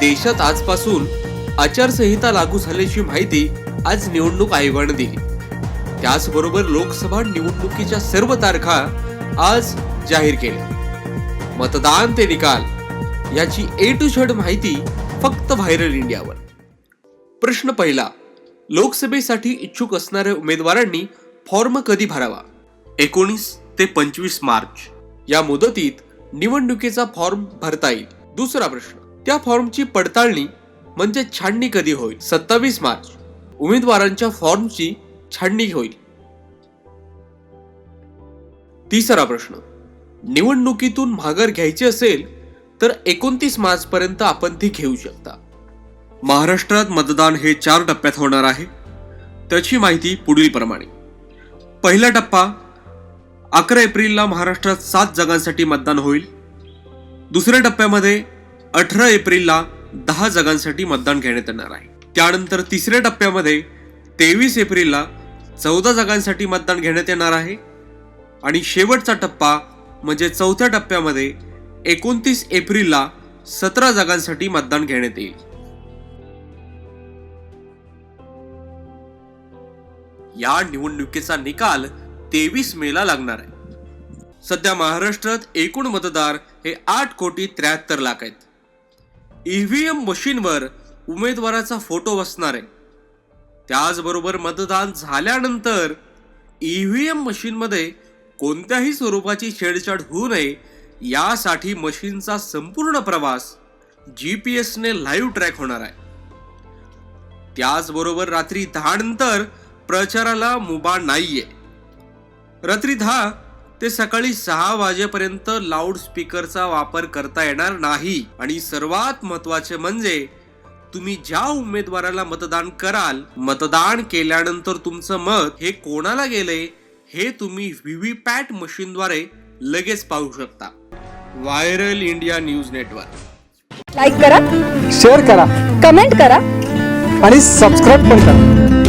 देशात आजपासून आचारसंहिता लागू झाल्याची माहिती आज निवडणूक आयोगानं दिली. त्याचबरोबर लोकसभा निवडणुकीच्या सर्व तारखा आज जाहीर केल्या. मतदान ते निकाल याची ए टू झेड माहिती फक्त व्हायरल इंडियावर. प्रश्न पहिला लोकसभेसाठी इच्छुक असणाऱ्या उमेदवारांनी फॉर्म कधी भरावा? एकोणीस ते पंचवीस मार्च. या मुदतीत निवडणुकीचा फॉर्म भरता येईल. दुसरा प्रश्न त्या फॉर्मची पडताळणी म्हणजे छाननी कधी होईल? सत्तावीस मार्च. उमेदवारांच्या फॉर्मची छाननी होईल. तिसरा प्रश्न. निवडणुकीतून माघार घ्यायची असेल तर एकोणतीस मार्च पर्यंत आपण ती घेऊ शकता. महाराष्ट्रात मतदान हे चार टप्प्यात होणार आहे. त्याची माहिती पुढील प्रमाणे. पहिला टप्पा अकरा एप्रिलला महाराष्ट्रात सात जागांसाठी मतदान होईल. दुसऱ्या टप्प्यामध्ये अठरा एप्रिलला दहा जागांसाठी मतदान घेण्यात येणार आहे. त्यानंतर तिसऱ्या टप्प्यामध्ये तेवीस एप्रिलला चौदा जागांसाठी मतदान घेण्यात येणार आहे. आणि शेवटचा टप्पा म्हणजे चौथ्या टप्प्यामध्ये एकोणतीस एप्रिलला सतरा जागांसाठी मतदान घेण्यात येईल. या निवडणुकीचा निकाल तेवीस मेला लागणार आहे. सध्या महाराष्ट्रात एकूण मतदार हे आठ कोटी त्र्याहत्तर लाख आहेत. ईव्हीएम मशीनवर उमेदवाराचा फोटो बसणार आहे. त्याचबरोबर मतदान झाल्यानंतर ईव्हीएम मशीनमध्ये कोणत्याही स्वरूपाची छेडछाड होऊ नये यासाठी मशीनचा संपूर्ण प्रवास जी पी एसने लाईव्ह ट्रॅक होणार आहे. त्याचबरोबर रात्री दहा नंतर प्रचाराला मुभा नाहीये. रात्री दहा ते सकाळी सहा वाजेपर्यंत लाऊड स्पीकरचा वापर करता येणार नाही. आणि सर्वात महत्त्वाचे म्हणजे तुम्ही ज्या उमेदवाराला मतदान कराल मतदान केल्यानंतर तुमचं मत हे कोणाला गेले हे तुम्ही व्हीव्हीपॅट मशीनद्वारे लगेच पाहू शकता. Viral India news network. Like करा शेअर करा कमेंट करा. आणि सबस्क्राईब पण करा.